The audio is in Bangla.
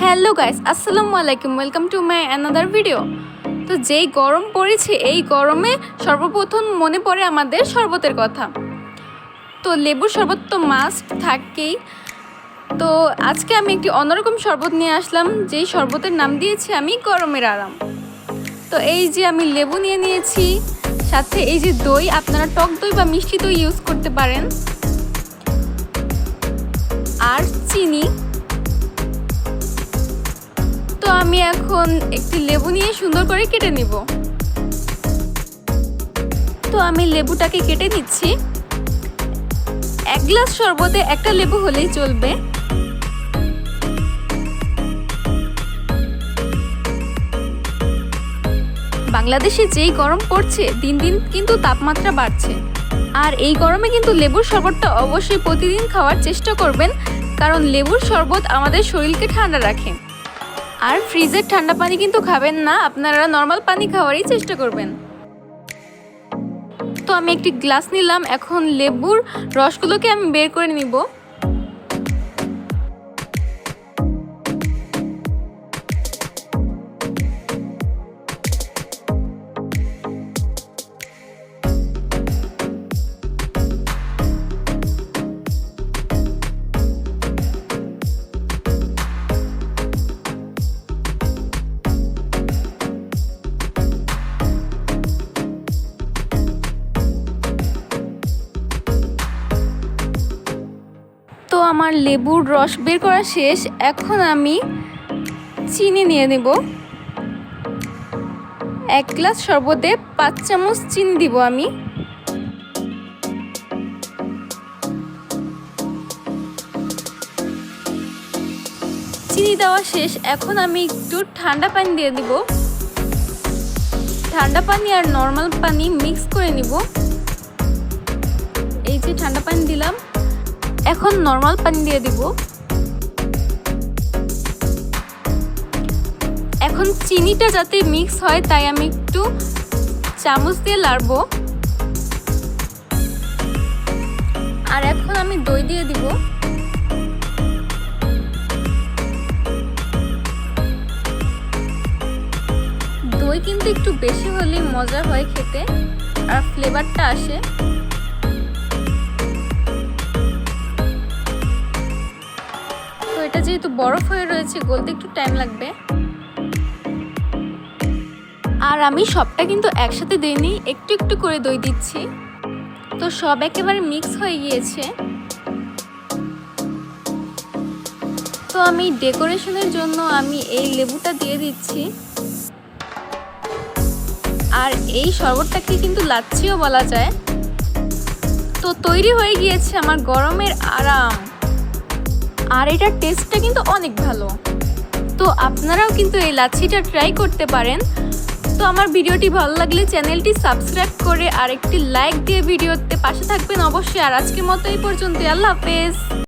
হ্যালো গাইস, আসসালামু আলাইকুম, welcome to my another video. তো যেই গরম পড়েছে, এই গরমে সর্বপ্রথম মনে পড়ে আমাদের শরবতের কথা। তো লেবুর শরবত তো মাস্ট থাকেই। তো আজকে আমি একটি অন্যরকম শরবত নিয়ে আসলাম, যেই শরবতের নাম দিয়েছি আমি গরমের আরাম। তো এই যে আমি লেবু নিয়ে নিয়েছি, সাথে এই যে দই, আপনারা টক দই বা মিষ্টি দই ইউজ করতে পারেন। আমি এখন একটি লেবু নিয়ে সুন্দর করে কেটে নিব। তো আমি লেবুটাকে কেটে নিচ্ছি। এক গ্লাস শরবতে একটা লেবু হলেই চলবে। বাংলাদেশে যেই গরম পড়ছে, দিন দিন কিন্তু তাপমাত্রা বাড়ছে। আর এই গরমে কিন্তু লেবুর শরবতটা অবশ্যই প্রতিদিন খাওয়ার চেষ্টা করবেন, কারণ লেবুর শরবত আমাদের শরীরকে ঠান্ডা রাখে। আর ফ্রিজের ঠান্ডা পানি কিন্তু খাবেন না, আপনারা নর্মাল পানি খাওয়ারই চেষ্টা করবেন। তো আমি একটি গ্লাস নিলাম, এখন লেবুর রসগুলোকে আমি বের করে নিব। আমার লেবুর রস বের করা শেষ, এখন আমি চিনি নিয়ে নেব। এক গ্লাস শরবতে পাঁচ চামচ চিনি দিব আমি। চিনি দেওয়া শেষ, এখন আমি একটু ঠান্ডা পানি দিয়ে দিব। ঠান্ডা পানি আর নর্মাল পানি মিক্স করে নিব। এই যে ঠান্ডা পানি দিলাম। এখন নর্মাল পানি দিয়ে দিব। এখন চিনিটা যাতে মিক্স হয়, তাই আমি একটু চামচ দিয়ে লাড়বো। আর এখন আমি দই দিয়ে দিব। দই কিন্তু একটু বেশি হলে মজা হয় খেতে, আর ফ্লেভারটা আসে। এটা যেহেতু বরফ হয়ে রয়েছে, গলতে একটু টাইম লাগবে। আর আমি সবটা কিন্তু একসাথে দিইনি, একটু একটু করে দই দিচ্ছি। তো সব একেবারে মিক্স হয়ে গিয়েছে। তো আমি ডেকোরেশনের জন্য আমি এই লেবুটা দিয়ে দিচ্ছি। আর এই শরবতটাকে কিন্তু লাচ্ছিও বলা যায়। তো তৈরি হয়ে গিয়েছে আমার গরমের আরাম। আর এটার টেস্টটা কিন্তু অনেক ভালো। তো আপনারাও কিন্তু এই লাচ্ছিটা ট্রাই করতে পারেন। তো আমার ভিডিওটি ভালো লাগলে চ্যানেলটি সাবস্ক্রাইব করে আর একটি লাইক দিয়ে ভিডিওতে পাশে থাকবেন অবশ্যই। আর আজকের মতো এই পর্যন্ত আল্লাহ হাফেজ।